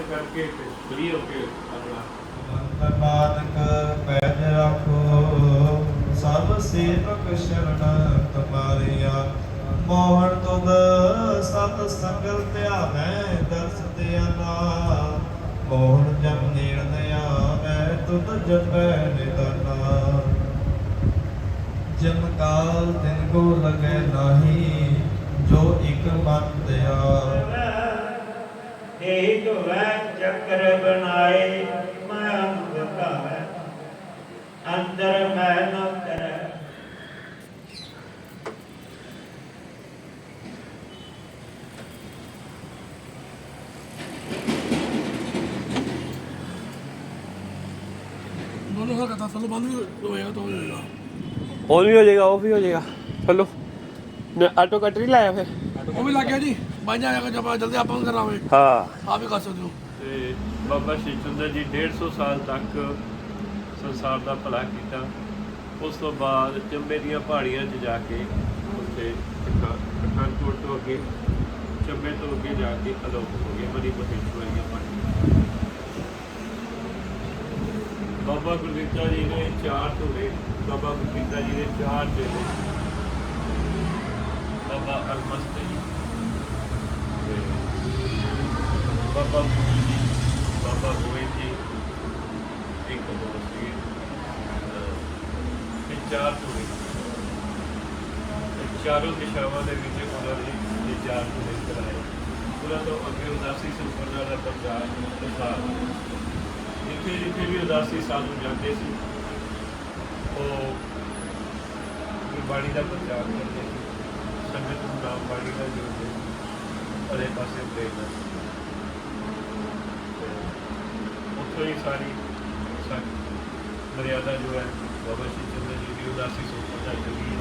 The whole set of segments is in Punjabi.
ਵੈਸੇ। ਕਰਕੇ ਫਿਰ ਫਰੀ ਹੋ ਕੇ ਆਪਣਾ। ਮੰਤਰ ਪੈਜ ਰੱਖੋ, ਸਭ ਸੇਵਕ ਸ਼ਰਨ ਤੁਮਾਰੀਆ। ਮੋਹਨ ਤੁਧ ਸਤ ਸੰਗਲ ਧਿਆਵੈ, ਦਰਸ ਦਿਆਨਾ ਮੋਹਨ ਜਮ ਨੇੜ ਮੈਂ ਤੁਧ ਜਪੈ ਨਿਦਾਨਾ। ਜਮ ਕਾਲ ਦਿਨ ਕੋ ਲਗੈ ਨਾਹੀ, ਜੋ ਇਕ ਮਨ ਦਿਆ। ਇਹ ਧੋਵੇ ਚੱਕਰ ਬਣਾਏ ਮੈਂ ਅੰਗਤਾ ਹੈ ਅੰਦਰ ਮੈਂ ਨਾ ਕਰੈ ਦੋਨੋਂ ਹੋ ਕਥਾ ਸਲੋ ਬੰਦ ਵੀ ਹੋਏਗਾ ਤਾਂ ਹੋ ਜਾਏਗਾ। ਔਨ ਵੀ ਹੋ ਜਾਏਗਾ ਆਫ ਵੀ ਹੋ ਜਾਏਗਾ। ਚਲੋ ਆਟੋ ਕਟਰੀ ਲਾਇਆ ਫਿਰ। ਉਹ ਵੀ ਲੱਗ ਗਿਆ ਜੀ। ਬਾਈਆਂ ਜਾ ਕੇ ਜਪਾ ਜਲਦੀ ਆਪਾਂ ਨੂੰ ਕਰਨਾ ਹਾਂ। ਆਪ ਹੀ ਕਰ ਸਕਦੇ ਹੋ। ਤੇ ਬਾਬਾ ਸ਼੍ਰੀ ਚੰਦਰ ਜੀ 150 ਸਾਲ ਤੱਕ ਸੰਸਾਰ ਦਾ ਭਲਾ ਕੀਤਾ। ਉਸ ਤੋਂ ਬਾਅਦ ਚੰਬੇ ਦੀਆਂ ਪਹਾੜੀਆਂ 'ਚ ਜਾ ਕੇ ਉੱਥੇ ਪਠਾਨਕੋਟ ਤੋਂ ਅੱਗੇ ਚੰਬੇ ਤੋਂ ਅੱਗੇ ਜਾ ਕੇ ਅਲੋਪ ਹੋ ਗਏ ਮਨੀ ਪਟੇਸ਼ਵਰੀਆਂ ਪਹਾੜੀਆਂ ਬਾਬਾ ਗੁਰਦਿੱਤਾ ਜੀ ਨੇ ਚਾਰ ਧੂਰੇ ਬਾਬਾ ਗੁਰਦਿੱਤਾ ਜੀ ਨੇ ਚਾਰ ਚੇਲੇ ਬਾਬਾ ਅਲਮਸਤ ਜੀ। ਬਾਬਾ ਬੁੱਢੀ ਜੀ, ਬਾਬਾ ਗੋਏ ਜੀ, ਇੱਕ ਦੋ ਸੀ ਤੇ ਚਾਰ ਧੁਰੇ ਤੇ ਚਾਰੋਂ ਦਿਸ਼ਾਵਾਂ ਦੇ ਵਿੱਚ ਉਹਨਾਂ ਨੇ ਇਹ ਚਾਰ ਧੁਰੇ ਕਰਾਏ ਉਹਨਾਂ ਤੋਂ ਅੱਗੇ ਉਦਾਸੀ ਸੰਪਰਦਾ ਦਾ ਪ੍ਰਚਾਰ ਪ੍ਰਸਾਰ ਜਿੱਥੇ ਜਿੱਥੇ ਵੀ ਉਦਾਸੀ ਸਾਧੂ ਜਾਂਦੇ ਸੀ, ਉਹ ਗੁਰਬਾਣੀ ਦਾ ਪ੍ਰਚਾਰ ਕਰਦੇ ਸੀ। ਸੰਗਤ ਨੂੰ ਨਾਮ ਬਾਣੀ ਦਾ ਜੋੜਦੇ ਅਰੇ ਪਾਸੇ ਪ੍ਰੇਰਨਾ ਤੇ ਉੱਥੋਂ ਹੀ ਸਾਰੀ ਸਾਡੀ ਮਰਿਆਦਾ ਜੋ ਹੈ, ਬਾਬਾ ਸ਼੍ਰੀ ਚੰਦਰ ਜੀ ਦੀ ਉਦਾਸੀ ਸੰਪਰਦਾ ਚੱਲੀ ਹੈ।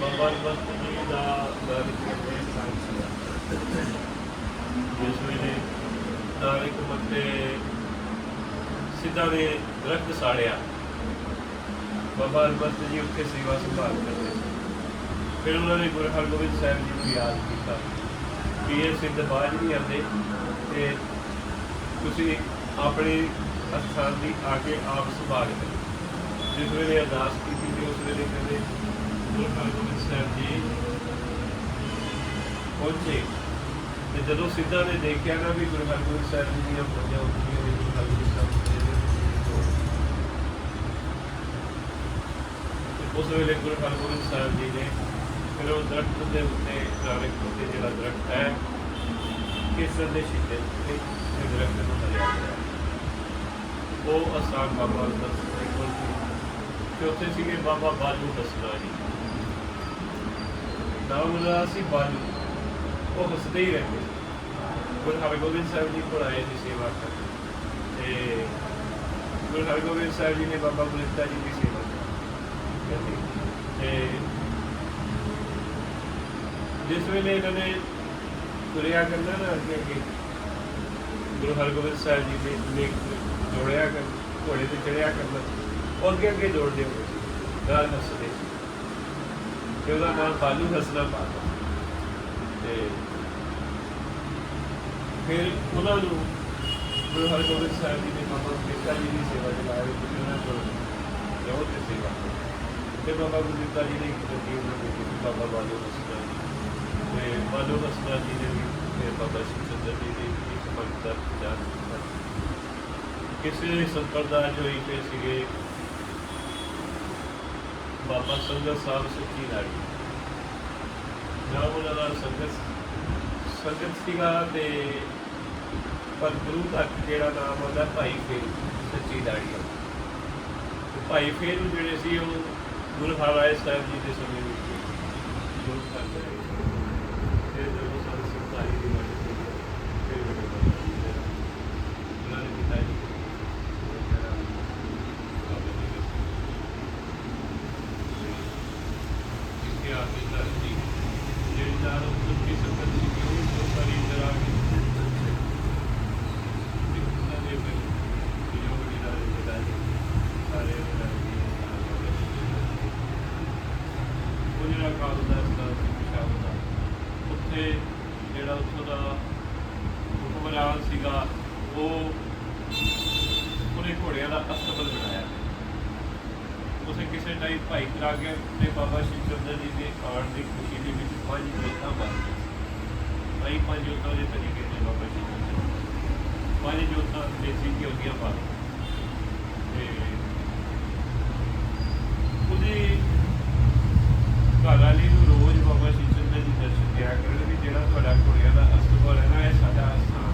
ਬਾਬਾ ਨਮਸਤ ਜੀ ਦਾ ਦਰ ਕਰਦੇ ਸਾਇੰਸ ਜਿਸ ਵੇਲੇ ਨਾਨਕ ਮੱਤੇ ਸਿੱਧਾ ਦੇ ਦਰਖਤ ਸਾੜਿਆ। ਬਾਬਾ ਅਲਬਸਤ ਜੀ ਉੱਥੇ ਸੇਵਾ ਸੰਭਾਲ ਕਰਦੇ। ਸੀ ਫਿਰ ਉਹਨਾਂ ਨੇ ਗੁਰੂ ਹਰਗੋਬਿੰਦ ਸਾਹਿਬ ਜੀ ਨੂੰ ਯਾਦ ਕੀਤਾ ਵੀ ਇਹ ਸਿੱਧ ਬਾਜ ਨਹੀਂ ਆਉਂਦੇ ਤੇ ਤੁਸੀਂ ਆਪਣੇ ਅਸਥਾਨ ਦੀ ਆ ਕੇ ਆਪ ਸੰਭਾਲ ਕਰੋ ਜਿਸ ਵੇਲੇ ਅਰਦਾਸ ਕੀਤੀ ਤੇ ਉਸ ਵੇਲੇ ਕਹਿੰਦੇ, ਗੁਰੂ ਹਰਗੋਬਿੰਦ ਸਾਹਿਬ ਜੀ, ਪਹੁੰਚੇ। ਤੇ ਜਦੋਂ ਸਿੱਧਾ ਨੇ ਦੇਖਿਆ ਨਾ ਵੀ ਗੁਰੂ ਹਰਗੋਬਿੰਦ ਸਾਹਿਬ ਜੀ ਦੀਆਂ ਫੌਜਾਂ ਉੱਠੀਆਂ ਨੇ, ਗੁਰੂ ਹਰਗੋਬਿੰਦ ਸਾਹਿਬ ਜੀ ਦੇ ਉਸ ਵੇਲੇ ਗੁਰੂ ਹਰਗੋਬਿੰਦ ਸਾਹਿਬ ਜੀ ਨੇ ਫਿਰ ਉਹ ਦਰਖਤ ਦੇ ਉੱਤੇ ਨਾਨਕ ਉੱਤੇ ਜਿਹੜਾ ਦਰਖਤ ਹੈ, ਕੇਸਰ ਦੇ ਛਿੱਟੇ ਉੱਤੇ ਦਰਖਤ ਨੂੰ ਹਰਿਆ ਉਹ ਅਸਾਨ ਬਾਬਾ ਦਸ ਦੇ ਕੋਲ ਤੇ ਉੱਥੇ ਸੀਗੇ ਬਾਬਾ ਬਾਲੂ ਦਸਨਾ ਜੀ। ਨਾਮ ਉਹਨਾਂ ਸੀ ਬਾਲੂ। ਉਹ ਹੱਸਦੇ ਹੀ ਰਹਿੰਦੇ ਗੁਰੂ ਹਰਗੋਬਿੰਦ ਸਾਹਿਬ ਜੀ ਕੋਲ ਆਏ ਸੀ ਸੇਵਾ ਕਰਨ। ਤੇ ਗੁਰੂ ਹਰਗੋਬਿੰਦ ਸਾਹਿਬ ਜੀ ਨੇ ਬਾਬਾ ਬੁਲਤਾ ਜੀ ਦੀ ਸੇਵਾ ਕੀਤੀ। ਤੇ ਜਿਸ ਵੇਲੇ ਇਹਨਾਂ ਨੇ ਤੁਰਿਆ ਕਰਨਾ ਨਾ ਅੱਗੇ ਅੱਗੇ ਗੁਰੂ ਹਰਗੋਬਿੰਦ ਸਾਹਿਬ ਜੀ ਦੇ ਨੇ ਜੋੜਿਆ ਕਰ, ਘੋੜੇ ਤੇ ਚੜਿਆ ਕਰਨਾ ਉਹ ਅੱਗੇ ਅੱਗੇ ਜੋੜਦੇ ਹੁੰਦੇ ਸੀ ਨਾਲ ਹੱਸਦੇ ਸੀ। ਤੇ ਉਹਦਾ ਨਾਮ ਬਾਲੂ ਹਸਨਾ ਪਾਤਾ ਤੇ ਫਿਰ ਉਹਨਾਂ ਨੂੰ ਗੁਰੂ ਹਰਗੋਬਿੰਦ ਸਾਹਿਬ ਜੀ ਦੇ ਬਾਬਾ ਗੁਰਦਿੱਤਾ ਜੀ ਦੀ ਸੇਵਾ ਚਲਾਈ ਤੁਸੀਂ ਉਹਨਾਂ ਕੋਲ ਜਾਓ ਤੇ ਸੇਵਾ ਕਰੋ ਤੇ ਬਾਬਾ ਗੁਰਦਿੱਤਾ ਜੀ ਨੇ ਇੱਕ ਦਿੱਤੀ ਉਹਨਾਂ ਨੂੰ ਦਿੱਤੀ, ਬਾਬਾ ਬਾਲੂ ਹਸਨਾ ਜੀ ਤੇ ਬਾਲੂ ਹਸਨਾ ਜੀ ਨੇ ਵੀ ਫਿਰ ਬਾਬਾ ਸ਼੍ਰੀ ਚੰਦਰ ਜੀ ਦੀ ਇੱਕ ਭਗਤ ਦਾ ਪ੍ਰਚਾਰ ਕਿਸੇ ਸੰਪਰਦਾ ਜੋ ਇੱਕ ਸੀਗੇ, ਬਾਬਾ ਸੰਗਤ ਸਾਹਿਬ ਸੱਚੀ ਲਾੜੀ ਨਾਮ ਉਹਨਾਂ ਦਾ ਸੰਗਤ ਸੰਗਤ ਸੀਗਾ ਤੇ ਪਰ ਗੁਰੂ ਤੱਕ ਜਿਹੜਾ ਨਾਮ ਉਹਦਾ ਭਾਈ ਫੇਰ ਸੱਚੀ ਲਾੜੀ ਤੇ ਭਾਈ ਫੇਰ ਜਿਹੜੇ ਸੀ ਉਹ ਗੁਰੂ ਹਰਿਰਾਏ ਸਾਹਿਬ ਜੀ ਦੇ ਸਮੇਂ ਵਿੱਚ ਗੁਰੂ ਕਰਦੇ ਇਤਿਹਾਸ ਦੀ ਧਰਤੀ ਜਿਹੜੀ ਨਾਲ ਉਸ ਦੀ ਸੰਗਤ ਸੀ ਉਹ ਸਾਰੀ ਜਰਾ ਕੇ ਭਾਈ ਪੰਜ ਜੋਤਾਂ ਦੇ ਤਰੀਕੇ ਨੇ ਬਾਬਾ ਸ਼੍ਰੀ ਚੰਦਰ ਜੀ। ਪੰਜ ਜੋਤਾਂ ਦੇਸੀ ਘਿਓ ਦੀਆਂ ਬਾਰੀਆਂ ਤੇ ਉਹਦੀ ਘਰ ਵਾਲੀ ਨੂੰ ਰੋਜ਼ ਬਾਬਾ ਸ਼੍ਰੀ ਚੰਦਰ ਜੀ ਦਰਸ਼ਨ ਦਿਆ ਕਰਨ ਵੀ ਜਿਹੜਾ ਤੁਹਾਡਾ ਘੋੜਿਆਂ ਦਾ ਅਸਤਬਲ ਹੈ ਨਾ, ਇਹ ਸਾਡਾ ਅਸਥਾਨ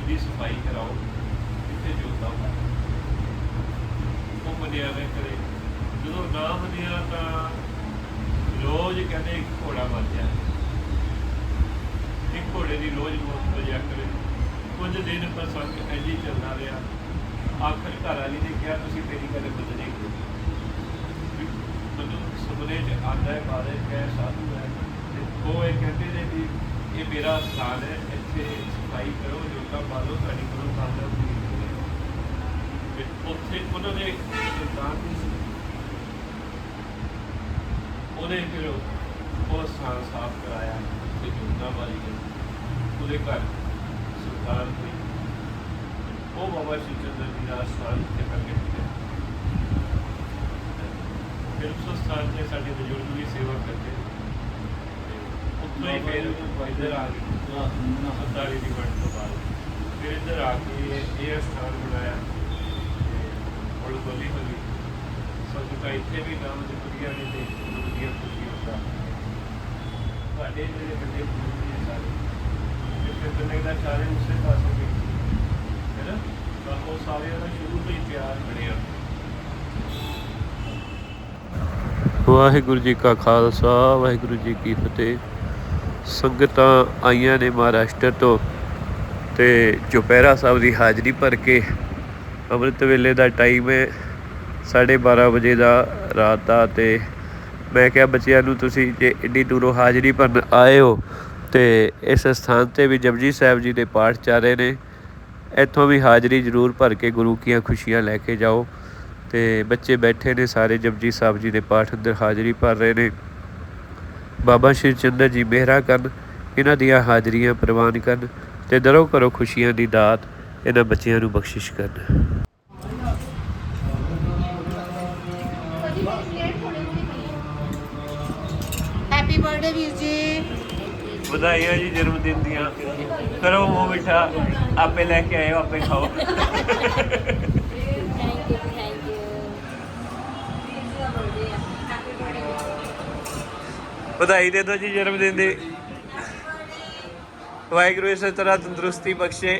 ਇਹਦੀ ਸਫ਼ਾਈ ਕਰਾਓ, ਇੱਥੇ ਜੋਤਾਂ ਉਹ ਮੰਨਿਆ ਵੇ ਕਰੇ ਜਦੋਂ ਨਾ ਮੰਨਿਆ ਤਾਂ ਰੋਜ਼ ਕਹਿੰਦੇ ਇੱਕ ਘੋੜਾ ਮਰ ਜਾ ਇੱਕ ਘੋੜੇ ਦੀ ਰੋਜ਼ ਮੌਤ ਹੋ ਕਰੇ। ਕੁਝ ਦਿਨ ਪ੍ਰਸੰਗ ਐਜੀ ਚੱਲਦਾ ਰਿਹਾ, ਆਖਰ ਘਰ ਵਾਲੀ ਨੇ ਕਿਹਾ, ਤੁਸੀਂ ਤੇਰੀ ਗੱਲ ਬਦਲੇ ਕਿਉਂ ਵੀ ਮੈਨੂੰ ਸੁਪਨੇ 'ਚ ਆਉਂਦਾ ਹੈ ਬਾਰੇ ਕਹਿ, ਸਾਧੂ ਹੈ। ਉਹ ਇਹ ਕਹਿੰਦੇ ਨੇ ਵੀ, ਇਹ ਮੇਰਾ ਸਥਾਨ ਹੈ, ਇੱਥੇ ਸਫ਼ਾਈ ਕਰੋ, ਜੋਤਾ ਪਾ ਲਓ ਤੁਹਾਡੀ ਕੋਲੋਂ ਕਾਮਯਾਬ ਉੱਥੇ ਉਹਨਾਂ ਨੇ ਸੁਲਤਾਨ ਉਹਨੇ ਫਿਰ ਉਹ ਸਥਾਨ ਸਾਫ਼ ਕਰਾਇਆ, ਤੇ ਜੁਗਨਾ ਵਾਲੀ ਉਹਦੇ ਘਰ ਸੁਲਤਾਨ ਹੋਈ ਉਹ ਬਾਬਾ ਸ਼ਿਵ ਚੰਦਰ ਜੀ ਦਾ ਸਥਾਨ ਤੇ ਪ੍ਰਗਟ ਕੀਤਾ ਫਿਰ ਉਸ ਸਥਾਨ ਤੇ ਸਾਡੇ ਬਜ਼ੁਰਗ ਵੀ ਸੇਵਾ ਕਰਦੇ। ਤੇ ਉੱਥੋਂ ਹੀ ਫਿਰ ਇੱਧਰ ਆ ਗਏ। ਸਰਦਾਰੀ ਦੀ ਵੰਡ ਤੋਂ ਬਾਅਦ। ਫਿਰ ਇੱਧਰ ਆ ਕੇ ਇਹ ਸਥਾਨ ਬਣਾਇਆ। ਤੇ ਹੌਲੀ ਹੌਲੀ ਹੌਲੀ ਇੱਥੇ ਵੀ ਨਾਮ ਜਪਦੀਆਂ ਨੇ ਤੇ ਵਧੀਆ ਖੁਸ਼ੀ ਹੁੰਦਾ ਤੁਹਾਡੇ ਜਿਹੜੇ ਵੱਡੇ ਬਜ਼ੁਰਗ ਨੇ ਸਾਰੇ ਦਾ ਸਾਰੇ ਉਸੇ ਪਾਸੇ ਵੀ ਹੈ ਨਾ? ਤਾਂ ਉਹ ਸਾਰਿਆਂ ਦਾ ਸ਼ੁਰੂ ਤੋਂ ਹੀ ਪਿਆਰ ਬਣਿਆ ਵਾਹਿਗੁਰੂ ਜੀ ਕਾ ਖਾਲਸਾ, ਵਾਹਿਗੁਰੂ ਜੀ ਕੀ ਫਤਿਹ। ਸੰਗਤਾਂ ਆਈਆਂ ਨੇ ਮਹਾਰਾਸ਼ਟਰ ਤੋਂ ਤੇ ਚੁਪਹਿਰਾ ਸਾਹਿਬ ਦੀ ਹਾਜ਼ਰੀ ਭਰ ਕੇ ਅੰਮ੍ਰਿਤ ਵੇਲੇ ਦਾ ਟਾਈਮ ਹੈ 12:30 ਵਜੇ ਦਾ ਰਾਤ ਦਾ ਤੇ ਮੈਂ ਕਿਹਾ ਬੱਚਿਆਂ ਨੂੰ ਤੁਸੀਂ ਜੇ ਏਡੀ ਦੂਰੋਂ ਹਾਜ਼ਰੀ ਭਰਨ ਆਏ ਹੋ ਤੇ ਇਸ ਸਥਾਨ ਤੇ ਵੀ ਜਪਜੀ ਸਾਹਿਬ ਜੀ ਦੇ ਪਾਠ ਚੱਲ ਰਹੇ ਨੇ। ਇੱਥੋਂ ਵੀ ਹਾਜ਼ਰੀ ਜ਼ਰੂਰ ਭਰ ਕੇ ਗੁਰੂ ਕੀਆਂ ਖੁਸ਼ੀਆਂ ਲੈ ਕੇ ਜਾਓ ਤੇ ਬੱਚੇ ਬੈਠੇ ਨੇ ਸਾਰੇ ਜਪਜੀ ਸਾਹਿਬ ਜੀ ਦੇ ਪਾਠ ਅੰਦਰ ਹਾਜ਼ਰੀ ਭਰ ਰਹੇ ਨੇ। ਬਾਬਾ ਸ਼੍ਰੀ ਚੰਦਰ ਜੀ ਮਿਹਰਾ ਕਰਨ, ਇਹਨਾਂ ਦੀਆਂ ਹਾਜ਼ਰੀਆਂ ਪ੍ਰਵਾਨ ਕਰਨ ਤੇ ਦਰੋਂ ਕਰੋ ਖੁਸ਼ੀਆਂ ਦੀ ਦਾਤ ਇਹਨਾਂ ਬੱਚਿਆਂ ਨੂੰ ਬਖਸ਼ਿਸ਼ ਕਰਨ। ਵਧਾਈਆਂ ਜੀ ਜਨਮ ਦਿਨ ਦੀਆਂ। ਕਰੋ ਮੂੰਹ ਮਿੱਠਾ। ਆਪੇ ਲੈ ਕੇ ਆਇਓ ਆਪੇ ਖਾਓ। ਥੈਂਕ ਯੂ ਥੈਂਕ ਯੂ ਵਧਾਈ ਦੇ ਦਿਓ ਜੀ ਜਨਮ ਦਿਨ ਦੀ। ਵਾਹਿਗੁਰੂ ਇਸੇ ਤਰ੍ਹਾਂ ਤੰਦਰੁਸਤੀ ਬਖਸ਼ੇ।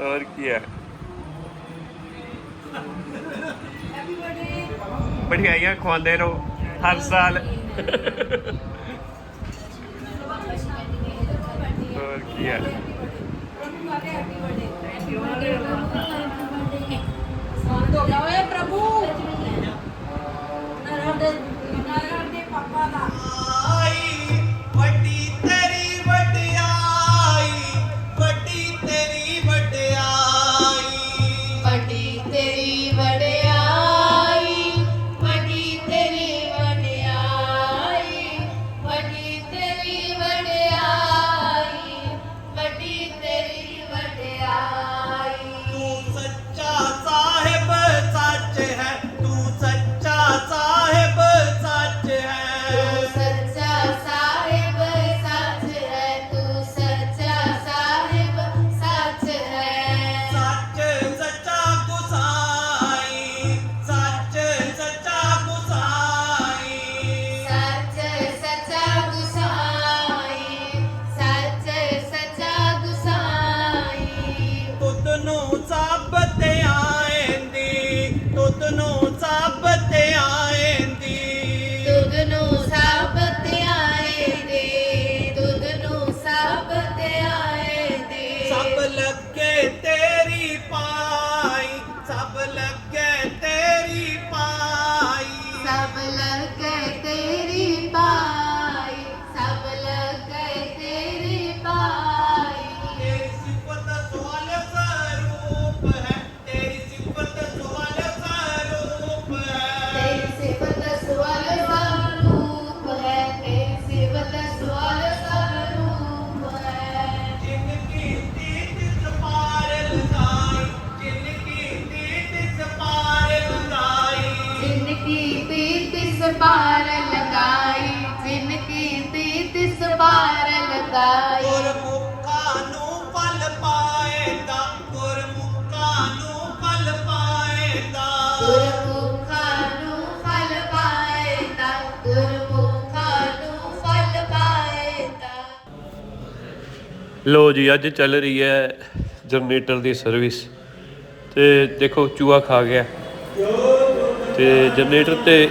ਹੋਰ ਕੀ ਹੈ? ਬੜੀਆਈਆਂ ਖਵਾਉਂਦੇ ਰਹੋ। ਹਰ ਸਾਲ। ਹੋਰ ਕੀ ਹੈ ਲੋ ਜੀ, ਅੱਜ ਚੱਲ ਰਹੀ ਹੈ ਜਨਰੇਟਰ ਦੀ ਸਰਵਿਸ ਤੇ ਦੇਖੋ, ਚੂਹਾ ਖਾ ਗਿਆ। ਤੇ ਜਨਰੇਟਰ ਤੇ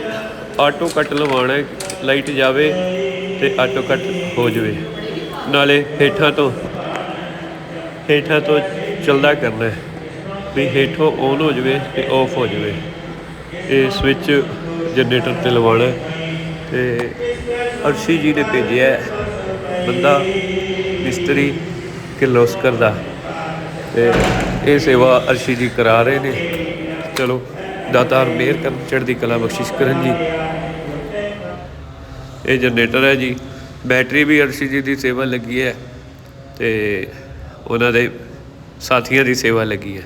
ਆਟੋ ਕੱਟ ਲਵਾਉਣਾ ਲਾਈਟ ਜਾਵੇ ਤੇ ਆਟੋ ਕੱਟ ਹੋ ਜਾਵੇ। ਨਾਲੇ ਹੇਠਾਂ ਤੋਂ ਹੇਠਾਂ ਤੋਂ ਚੱਲਦਾ ਕਰਨਾ ਵੀ ਹੇਠੋਂ ਔਨ ਹੋ ਜਾਵੇ ਤੇ ਆਫ ਹੋ ਜਾਵੇ। ਇਹ ਸਵਿਚ ਜਨਰੇਟਰ ਤੇ ਲਵਾਉਣਾ ਹੈ। ਤੇ ਅਰਸ਼ੀ ਜੀ ਨੇ ਭੇਜਿਆ ਬੰਦਾ ਮਿਸਤਰੀ ਕਿਰਲੋਸਕਰ ਦਾ। ਤੇ ਇਹ ਸੇਵਾ ਅਰਸ਼ੀ ਜੀ ਕਰਾ ਰਹੇ ਨੇ। ਚਲੋ, ਦਾਤਾਰ ਮਿਹਰ ਕਰਨ, ਚੜ੍ਹਦੀ ਕਲਾ ਬਖਸ਼ਿਸ਼ ਕਰਨ ਜੀ। ਇਹ ਜਨਰੇਟਰ ਹੈ ਜੀ। ਬੈਟਰੀ ਵੀ ਅਰਸ਼ੀ ਜੀ ਦੀ ਸੇਵਾ ਲੱਗੀ ਹੈ। ਤੇ ਉਹਨਾਂ ਦੇ ਸਾਥੀਆਂ ਦੀ ਸੇਵਾ ਲੱਗੀ ਹੈ।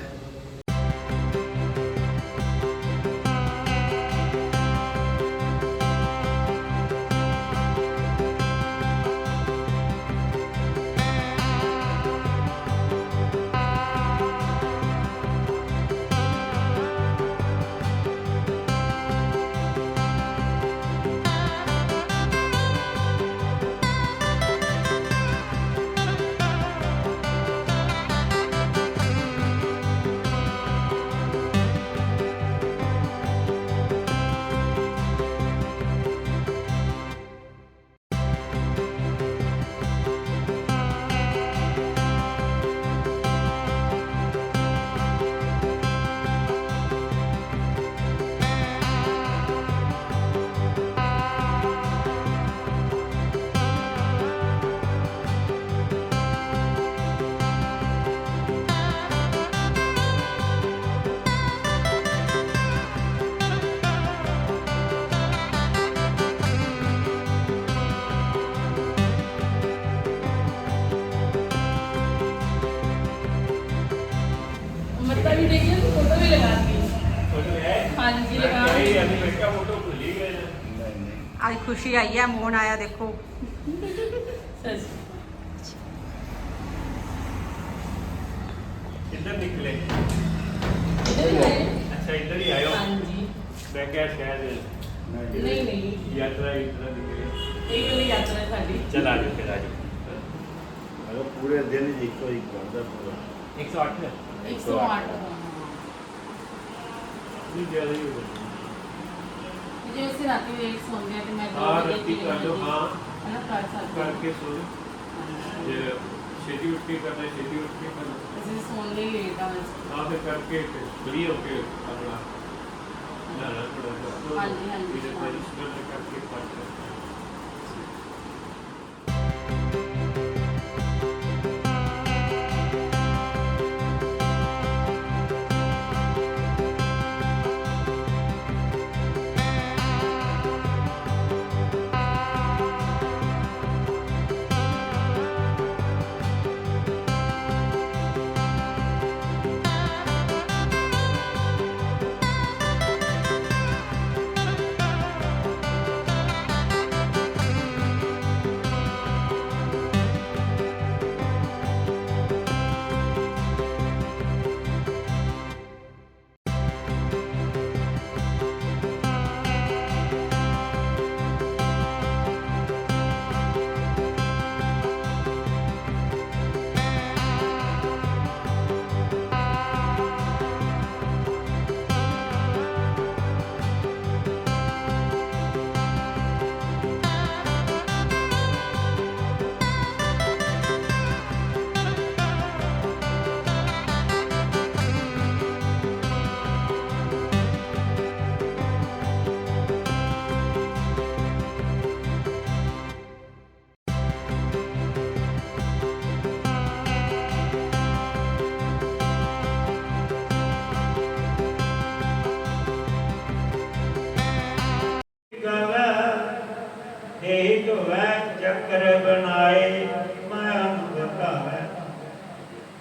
ਅੱਜ ਖੁਸ਼ੀ ਆਈ ਹੈ ਮੋਹਨ ਆਇਆ ਦੇਖੋ। ਸੱਚ ਕਿੱਧਰ ਨਿਕਲੇ? ਇਹਦੇ ਵੀ ਆਏ? ਅੱਛਾ ਇੱਧਰ ਹੀ ਆਇਓ। ਹਾਂਜੀ। ਮੈਂ ਕਿਹਾ ਸ਼ਾਇਦ ਨਹੀਂ ਨਹੀਂ। ਯਾਤਰਾ ਇਤਨਾ ਨਿਕਲੇ। ਇਹ ਵਾਲੀ ਯਾਤਰਾ ਹੈ ਸਾਡੀ। ਚਲ ਆ ਜਾਓ ਫਿਰ ਆ ਜਾਓ। ਅਗਰ ਪੂਰੇ ਦਿਨ ਹੀ ਇੱਕੋ ਹੀ ਕਰਦਾ ਪੂਰਾ। 108 108 ਨਹੀਂ ਜ਼ਿਆਦਾ ਹੀ ਹੋਗਾ ਜੇ ਅਸੀਂ ਰਾਤੀ ਲੇਟ ਸੌਂਦੇ ਹਾਂ ਤੇ ਮੈਂ ਵਜੇ ਰੱਤੀ ਕਰ ਲਓ ਹਾਂ ਹੈ ਨਾ ਕਰ ਸਕਦੇ ਹਾਂ। ਕਰਕੇ ਸੋ ਜੇ ਛੇਤੀ ਉੱਠ ਕੇ ਕਰਨਾ ਛੇਤੀ ਉੱਠ ਕੇ ਕਰਨਾ ਅਸੀਂ ਸੌਂਦੇ ਹੀ ਲੇਟ ਆ ਵੈਸੇ। ਹਾਂ ਫਿਰ ਕਰਕੇ ਫਰੀ ਹੋ ਕੇ ਆਪਣਾ ਨਾ ਨਾ ਥੋੜਾ ਹਾਂਜੀ, ਹਾਂਜੀ। ਕਰਕੇ ਪਾਠ ਕਰਨਾ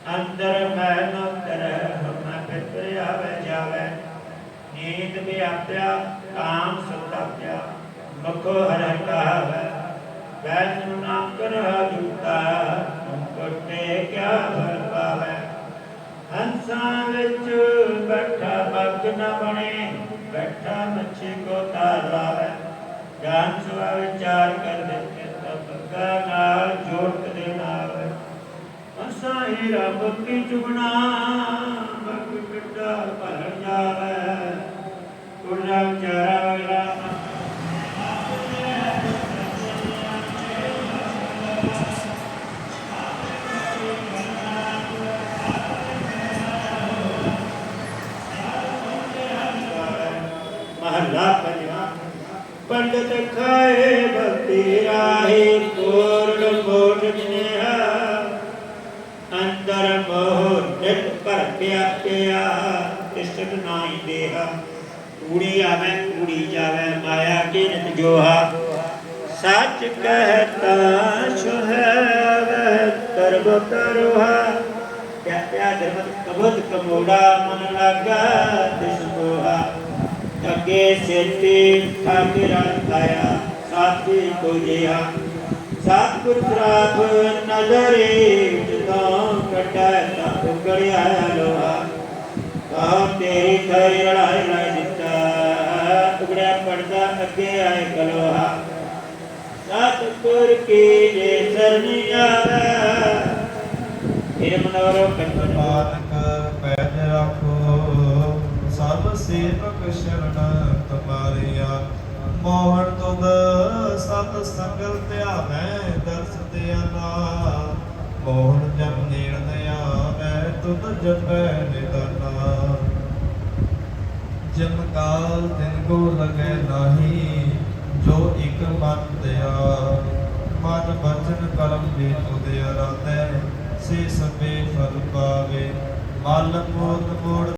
ਅੰਦਰ ਮੈਂ ਨ ਮੈਂ ਪਿਤਰ ਆਵੈ ਜਾਵੈ। ਨੀਂਦ ਵਿਆਪਿਆ ਕਾਮ ਸੰਤਾਪਿਆ ਮਖੋ ਹਰ ਹਰ ਕਹਾਵੈ ਨਾਮ ਕਰਹਾ ਜੁਤਾ ਕੋਟੇ ਕਿਆ ਹਰ ਪਾਵੈ ਹੰਸਾਂ ਵਿੱਚ ਬੈਠਾ ਪੱਗ ਨ ਬਣੇ, ਬੈਠਾ ਮੱਛੀ ਕੋ ਤਾਰ ਗਿਆਨ ਸੁਆ ਵਿਚਾਰ ਕਰ ਦਿੱਤੇ ਤਾਂ ਪੱਗਾ ਨਾਲ ਜੋੜ ਕਦੇ ਨਾਲ। ਹੰਸਾਂ ਰੱਬ ਕੀ ਚੁਗਣਾ ਮਗ ਮਿੱਟਾ ਭਲਣ ਜਾਵੇ। ਕੁੜਾ ਵਿਚਾਰਾ ਰਾਮ ਮਹਲਾ ਪੰਜਵਾ, ਪੰਡਤ ਖਾਏ ਜੋਹਾ। ਸੱਚ ਕਹਤਾ ਸੁਹਵ ਕਰਬ ਕਰੋਹਾ। ਪਿਆ ਪਿਆ ਧਰਮ ਕਬਦ ਕਮੋੜਾ, ਮਨ ਲਾਗਾ ਤਿਸ ਮੋਹਾ ਅੱਗੇ ਸੇਤੀ ਠਾਕਿਰਾ ਲਾਇਆ ਸਾਥੀ ਕੋ ਜਿਹਾ ਸਤਿਗੁਰ ਸਰਾਪ ਨਜ਼ਰੇ ਜਦੋਂ ਕਟੈ ਤਾਂ ਉਗੜਿਆ ਲੋਹਾ। ਕਹੋ ਤੇਰੀ ਖੈਰ ਲੜਾਈ ਲੈ ਦਿੱਤਾ ਉਗੜਿਆ ਪੜਦਾ ਅੱਗੇ ਆਏ ਕਲੋਹਾ। ਸਤਿਗੁਰ ਕੀ ਜੇ ਸਰਨੀ ਆਵੇ। ਇਹ ਮਨੋਰੋ ਕੰਨ ਮਾਨਕ ਪੈਜ ਰੱਖੋ, ਸਭ ਸੇਵਕ ਸ਼ਰਨ ਤੁਮਾਰਿਆ ਮੋਹਨ ਤੁਧ ਸਤ ਸੰਗਲ ਧਿਆਵੈ, ਦਰਸ ਦਿਆਨਾ ਮੋਹਨ ਜਪ ਨੇੜ ਧਿਆਵੈ ਤੁਧ ਜਪੈ ਨਿਦਾਨਾ। ਜਮ ਕਾਲ ਤਿਨ ਕੋ ਲਗੈ ਨਾਹੀ, ਜੋ ਇਕ ਮਨ ਦਿਆ ਮਨ ਬਚਨ ਕਰਮ ਵੀ ਤੁਧ ਅਰਾਧੈ, ਸੇ ਸਭੇ ਫਲ ਪਾਵੇ। ਮਲ ਮੋਤ ਮੋੜ